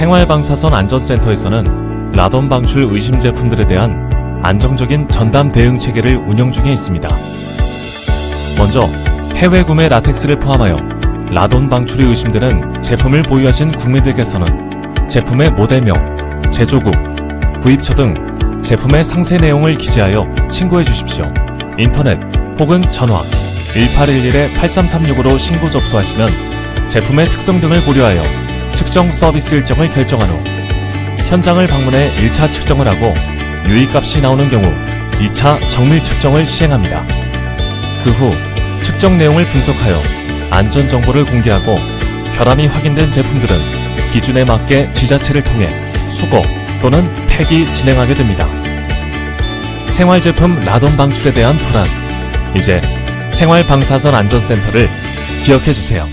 생활방사선 안전센터에서는 라돈 방출 의심 제품들에 대한 안정적인 전담 대응 체계를 운영 중에 있습니다. 먼저 해외 구매 라텍스를 포함하여 라돈 방출이 의심되는 제품을 보유하신 국민들께서는 제품의 모델명, 제조국, 구입처 등 제품의 상세 내용을 기재하여 신고해 주십시오. 인터넷 혹은 전화 1811-8336으로 신고 접수하시면 제품의 특성 등을 고려하여 측정 서비스 일정을 결정한 후 현장을 방문해 1차 측정을 하고 유의값이 나오는 경우 2차 정밀 측정을 시행합니다. 그 후 측정 내용을 분석하여 안전 정보를 공개하고 결함이 확인된 제품들은 기준에 맞게 지자체를 통해 수거 또는 폐기 진행하게 됩니다. 생활제품 라돈 방출에 대한 불안. 이제 생활방사선 안전센터를 기억해 주세요.